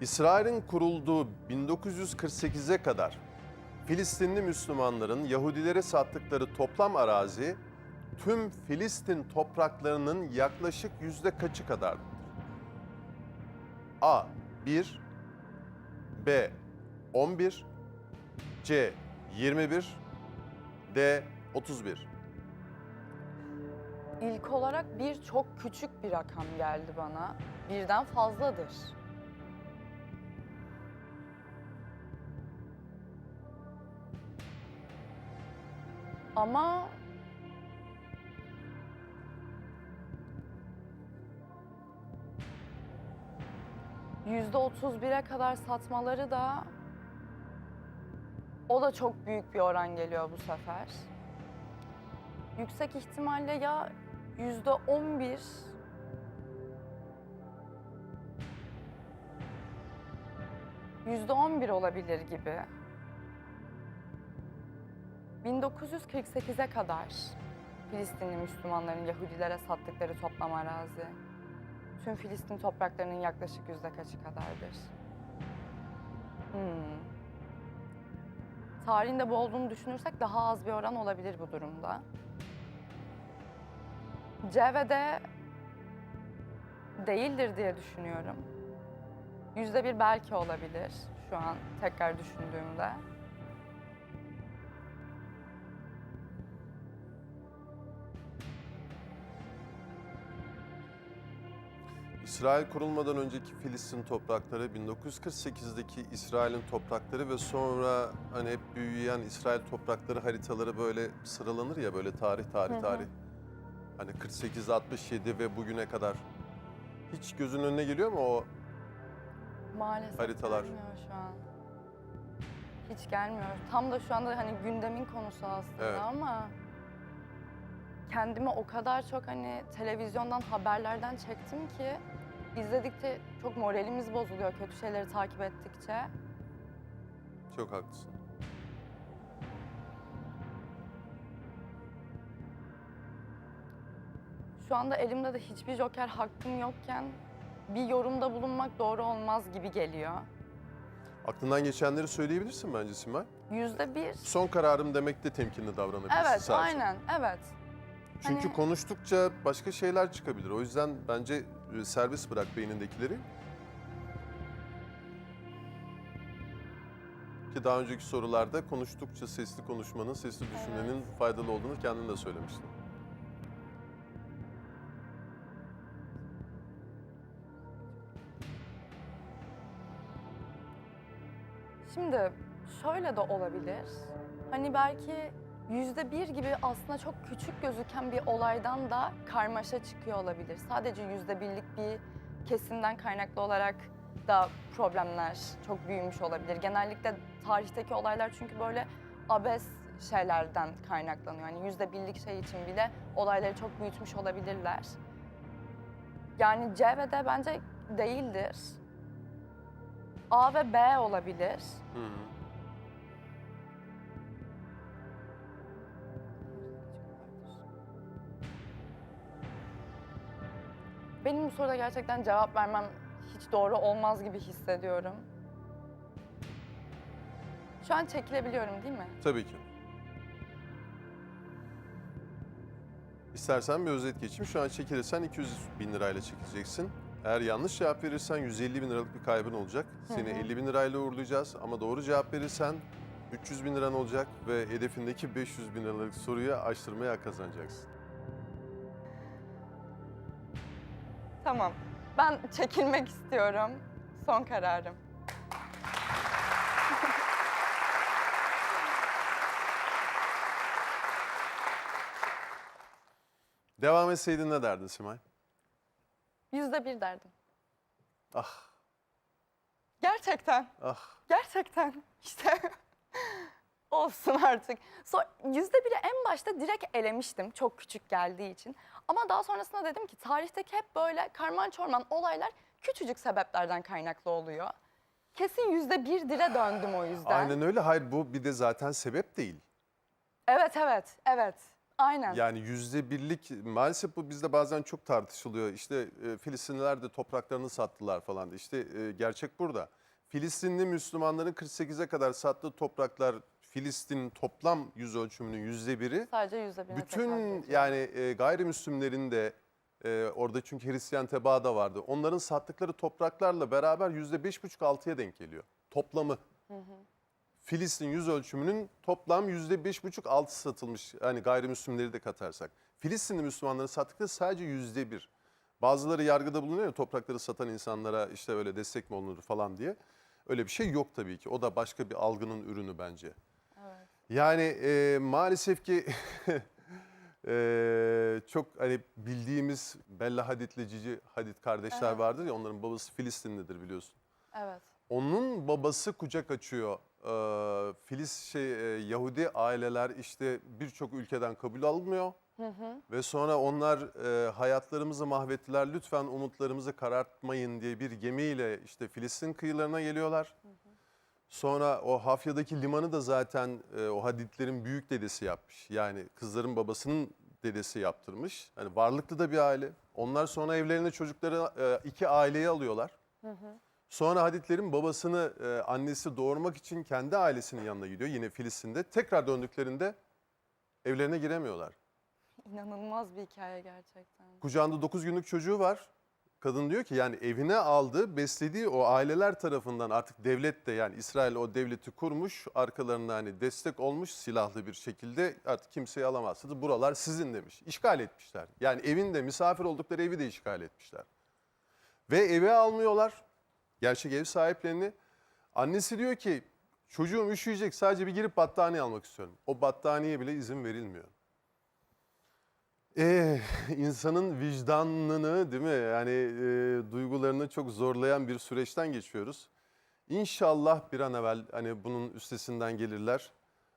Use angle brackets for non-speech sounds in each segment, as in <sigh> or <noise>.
İsrail'in kurulduğu 1948'e kadar Filistinli Müslümanların Yahudilere sattıkları toplam arazi tüm Filistin topraklarının yaklaşık yüzde kaçı kadardır? A. 1 B. 11 C. 21 D. 31 İlk olarak bir çok küçük bir rakam geldi bana. Birden fazladır. Ama yüzde otuz bire kadar satmaları da o da çok büyük bir oran geliyor bu sefer. Yüksek ihtimalle ya yüzde on bir yüzde on bir olabilir gibi. 1948'e kadar Filistinli Müslümanların Yahudilere sattıkları toplam arazi tüm Filistin topraklarının yaklaşık yüzde kaçı kadardır? Hmm. Tarihinde bu olduğunu düşünürsek daha az bir oran olabilir bu durumda. C ve D değildir diye düşünüyorum. Yüzde bir belki olabilir şu an tekrar düşündüğümde. İsrail kurulmadan önceki Filistin toprakları, 1948'deki İsrail'in toprakları ve sonra hani hep büyüyen İsrail toprakları haritaları böyle sıralanır ya böyle tarih tarih Hı hı. tarih. Hani 48 67 ve bugüne kadar. Hiç gözün önüne geliyor mu o? Maalesef Haritalar. gelmiyor şu an. Hiç gelmiyor. Tam da şu anda hani gündemin konusu aslında Evet. ama kendimi o kadar çok hani televizyondan haberlerden çektim ki izledikçe çok moralimiz bozuluyor kötü şeyleri takip ettikçe. Çok haklısın. Şu anda elimde de hiçbir joker hakkım yokken bir yorumda bulunmak doğru olmaz gibi geliyor. Aklından geçenleri söyleyebilirsin bence Simay. Yüzde bir. Son kararım demekte temkinli davranabilirsin Evet, sadece. aynen, evet. Çünkü Hani- konuştukça başka şeyler çıkabilir. O yüzden bence serbest bırak beynindekileri. Ki daha önceki sorularda konuştukça sesli konuşmanın, sesli düşünmenin faydalı olduğunu kendin de söylemiştin. Şimdi şöyle de olabilir. Hani belki yüzde bir gibi aslında çok küçük gözüken bir olaydan da karmaşa çıkıyor olabilir. Sadece yüzde birlik bir kesimden kaynaklı olarak da problemler çok büyümüş olabilir. Genellikle tarihteki olaylar çünkü böyle abes şeylerden kaynaklanıyor. Yani yüzde birlik şey için bile olayları çok büyütmüş olabilirler. Yani C ve D bence değildir. A ve B olabilir. Hı hı. Benim bu soruda gerçekten cevap vermem hiç doğru olmaz gibi hissediyorum. Şu an çekilebiliyorum değil mi? Tabii ki. İstersen bir özet geçeyim. Şu an çekilirsen 200 bin lirayla çekileceksin. Eğer yanlış cevap verirsen 150 bin liralık bir kaybın olacak. Seni 50 bin lirayla uğurlayacağız ama doğru cevap verirsen 300 bin liran olacak ve hedefindeki 500 bin liralık soruyu açtırmaya kazanacaksın. Tamam. Ben çekilmek istiyorum. Son kararım. Devam etseydin ne derdin Simay? Yüzde bir derdim. Ah, Gerçekten. ah. Gerçekten. <laughs> İşte olsun artık. Yüzde biri en başta direkt elemiştim çok küçük geldiği için. Ama daha sonrasında dedim ki tarihteki hep böyle karman çorman olaylar küçücük sebeplerden kaynaklı oluyor. Kesin yüzde bir dire döndüm o yüzden. Aynen öyle. Hayır bu bir de zaten sebep değil. Evet evet evet. Aynen. Yani yüzde birlik maalesef bu bizde bazen çok tartışılıyor. İşte e, Filistinliler de topraklarını sattılar falan. İşte e, gerçek burada. Filistinli Müslümanların 48'e kadar sattığı topraklar Filistin'in toplam yüz ölçümünün yüzde biri. Sadece yüzde birine Bütün yani e, gayrimüslimlerin de e, orada çünkü Hristiyan tebaa da vardı. Onların sattıkları topraklarla beraber yüzde beş buçuk altıya denk geliyor. Toplamı. Filistin yüz ölçümünün toplam yüzde beş buçuk altı satılmış. Yani gayrimüslimleri de katarsak. Filistinli Müslümanların sattıkları sadece yüzde bir. Bazıları yargıda bulunuyor ya toprakları satan insanlara işte öyle destek mi olunur falan diye. Öyle bir şey yok tabii ki. O da başka bir algının ürünü bence. Yani e, maalesef ki <laughs> e, çok hani bildiğimiz Bella Hadid'le Cici Hadid kardeşler Evet. vardır ya onların babası Filistinlidir biliyorsun. Evet. Onun babası kucak açıyor. Ee, Filiz şey e, Yahudi aileler işte birçok ülkeden kabul almıyor Hı hı. ve sonra onlar e, hayatlarımızı mahvettiler. Lütfen umutlarımızı karartmayın diye bir gemiyle işte Filistin kıyılarına geliyorlar. Sonra o Hafya'daki limanı da zaten e, o Hadidlerin büyük dedesi yapmış. Yani kızların babasının dedesi yaptırmış. Hani varlıklı da bir aile. Onlar sonra evlerine çocukları e, iki aileyi alıyorlar. Hı hı. Sonra Hadidlerin babasını e, annesi doğurmak için kendi ailesinin yanına gidiyor yine Filistin'de. Tekrar döndüklerinde evlerine giremiyorlar. İnanılmaz bir hikaye gerçekten. Kucağında 9 günlük çocuğu var. Kadın diyor ki yani evine aldığı, beslediği o aileler tarafından artık devlet de yani İsrail o devleti kurmuş. Arkalarına hani destek olmuş silahlı bir şekilde artık kimseyi alamazsınız. Buralar sizin demiş. İşgal etmişler. Yani evinde misafir oldukları evi de işgal etmişler. Ve eve almıyorlar. Gerçek ev sahiplerini. Annesi diyor ki çocuğum üşüyecek sadece bir girip battaniye almak istiyorum. O battaniye bile izin verilmiyor. Ee, insanın vicdanını değil mi yani e, duygularını çok zorlayan bir süreçten geçiyoruz. İnşallah bir an evvel hani bunun üstesinden gelirler.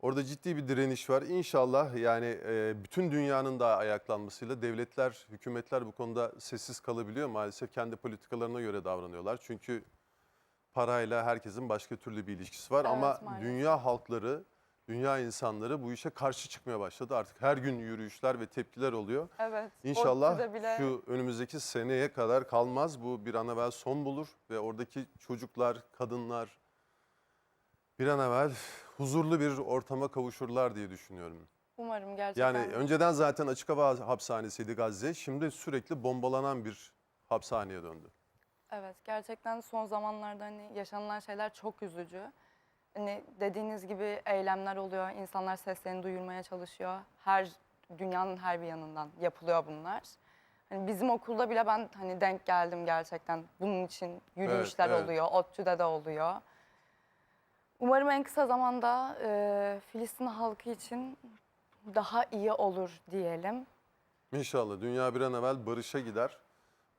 Orada ciddi bir direniş var. İnşallah yani e, bütün dünyanın da ayaklanmasıyla devletler, hükümetler bu konuda sessiz kalabiliyor. Maalesef kendi politikalarına göre davranıyorlar. Çünkü parayla herkesin başka türlü bir ilişkisi var. Evet, Ama maalesef. dünya halkları, dünya insanları bu işe karşı çıkmaya başladı. Artık her gün yürüyüşler ve tepkiler oluyor. Evet. İnşallah bile şu önümüzdeki seneye kadar kalmaz. Bu bir an evvel son bulur ve oradaki çocuklar, kadınlar bir an evvel huzurlu bir ortama kavuşurlar diye düşünüyorum. umarım gerçekten. Yani önceden zaten açık hava hapishanesiydi Gazze. Şimdi sürekli bombalanan bir hapishaneye döndü. Evet gerçekten son zamanlarda hani yaşanılan şeyler çok üzücü. Hani dediğiniz gibi eylemler oluyor, insanlar seslerini duyurmaya çalışıyor. Her dünyanın her bir yanından yapılıyor bunlar. Hani bizim okulda bile ben hani denk geldim gerçekten. Bunun için yürüyüşler evet. oluyor, ODTÜ'de de oluyor. Umarım en kısa zamanda e, Filistin halkı için daha iyi olur diyelim. İnşallah dünya bir an evvel barışa gider.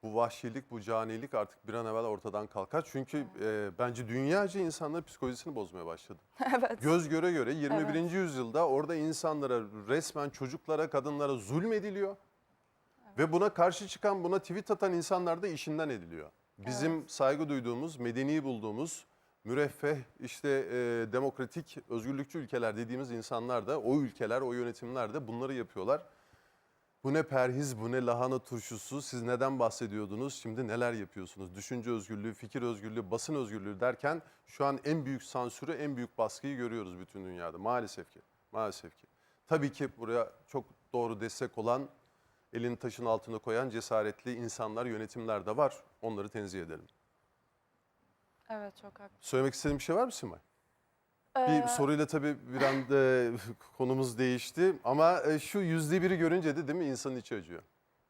Bu vahşilik, bu canilik artık bir an evvel ortadan kalkar. Çünkü e, bence dünyaca insanların psikolojisini bozmaya başladı. <laughs> evet. Göz göre göre 21. yüzyılda orada insanlara resmen çocuklara, kadınlara zulmediliyor. Ve buna karşı çıkan, buna tweet atan insanlar da işinden ediliyor. Bizim saygı duyduğumuz, medeni bulduğumuz, müreffeh, işte e, demokratik, özgürlükçü ülkeler dediğimiz insanlar da, o ülkeler, o yönetimler de bunları yapıyorlar. Bu ne perhiz, bu ne lahana turşusu, siz neden bahsediyordunuz, şimdi neler yapıyorsunuz? Düşünce özgürlüğü, fikir özgürlüğü, basın özgürlüğü derken şu an en büyük sansürü, en büyük baskıyı görüyoruz bütün dünyada maalesef ki. Maalesef ki. Tabii ki buraya çok doğru destek olan, elini taşın altına koyan cesaretli insanlar, yönetimler de var. Onları tenzih edelim. Evet çok haklı. Söylemek istediğin bir şey var mı Simay? Ee, Bir soruyla tabii bir anda <laughs> konumuz değişti ama e, şu yüzde biri görünce de değil mi insanın içi acıyor.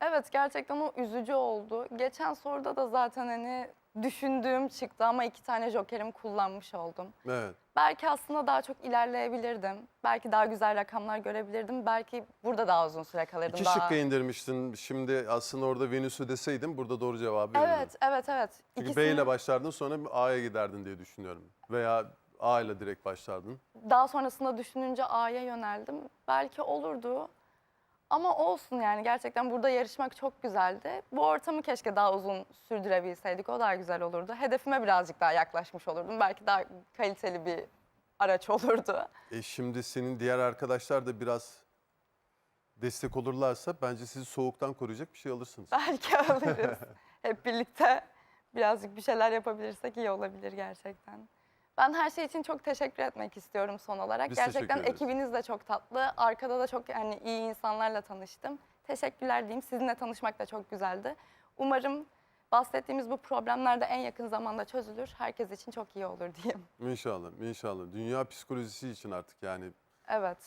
Evet gerçekten o üzücü oldu. Geçen soruda da zaten hani düşündüğüm çıktı ama iki tane jokerimi kullanmış oldum. Evet. Belki aslında daha çok ilerleyebilirdim. Belki daha güzel rakamlar görebilirdim. Belki burada daha uzun süre kalırdım. İki daha... şıkka indirmiştin. Şimdi aslında orada Venüs'ü deseydim burada doğru cevabı. Evet, evet, evet. Çünkü İkisini- B ile başlardın sonra A'ya giderdin diye düşünüyorum. Veya A ile direkt başlardın. Daha sonrasında düşününce A'ya yöneldim. Belki olurdu. Ama olsun yani gerçekten burada yarışmak çok güzeldi. Bu ortamı keşke daha uzun sürdürebilseydik. O daha güzel olurdu. Hedefime birazcık daha yaklaşmış olurdum. Belki daha kaliteli bir araç <laughs> olurdu. E şimdi senin diğer arkadaşlar da biraz destek olurlarsa bence sizi soğuktan koruyacak bir şey alırsınız. <laughs> Belki alırız. <laughs> Hep birlikte birazcık bir şeyler yapabilirsek iyi olabilir gerçekten. Ben her şey için çok teşekkür etmek istiyorum son olarak. Biz gerçekten teşekkür ederiz. ekibiniz de çok tatlı. Arkada da çok yani iyi insanlarla tanıştım. Teşekkürler diyeyim. Sizinle tanışmak da çok güzeldi. Umarım bahsettiğimiz bu problemler de en yakın zamanda çözülür. Herkes için çok iyi olur diyeyim. İnşallah, inşallah. Dünya psikolojisi için artık yani Evet.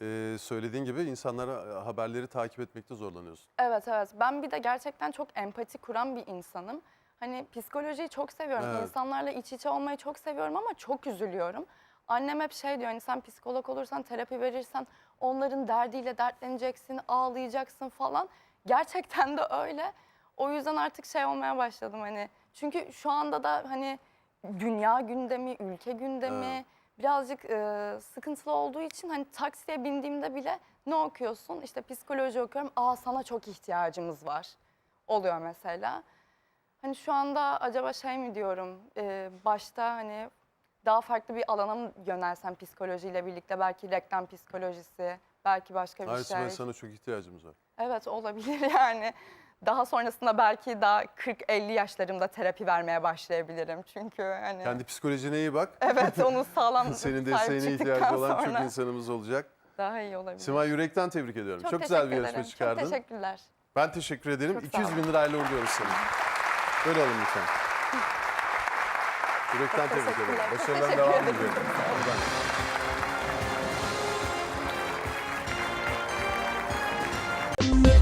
e, söylediğin gibi insanlara e, haberleri takip etmekte zorlanıyorsun. Evet evet. Ben bir de gerçekten çok empati kuran bir insanım. Hani psikolojiyi çok seviyorum. Evet. İnsanlarla iç içe olmayı çok seviyorum ama çok üzülüyorum. Annem hep şey diyor hani sen psikolog olursan, terapi verirsen onların derdiyle dertleneceksin, ağlayacaksın falan. Gerçekten de öyle. O yüzden artık şey olmaya başladım hani. Çünkü şu anda da hani dünya gündemi, ülke gündemi Evet. birazcık e, sıkıntılı olduğu için hani taksiye bindiğimde bile ne okuyorsun? İşte psikoloji okuyorum. Aa sana çok ihtiyacımız var. Oluyor mesela. Hani şu anda acaba şey mi diyorum? e, başta hani daha farklı bir alana mı yönelsem psikolojiyle birlikte? Belki reklam psikolojisi, belki başka bir Hayır şey. Simay, sana çok ihtiyacımız var. Evet olabilir <laughs> yani. Daha sonrasında belki daha 40-50 yaşlarımda terapi vermeye başlayabilirim. Çünkü hani Kendi psikolojine iyi bak. evet <laughs> onu sağlam Senin sahip desteğine çıktıktan ihtiyacı olan çok sonra insanımız olacak. daha iyi olabilir. Simay yürekten tebrik ediyorum. Çok, güzel bir teşekkür yarışma ederim. çıkardın. Çok teşekkürler. Ben teşekkür ederim. Çok sağ 200 bin lirayla uğurluyoruz seni. Böyle alın lütfen. Yürekten tebrik ederim. Başarılar devam ediyorum. Hadi ben.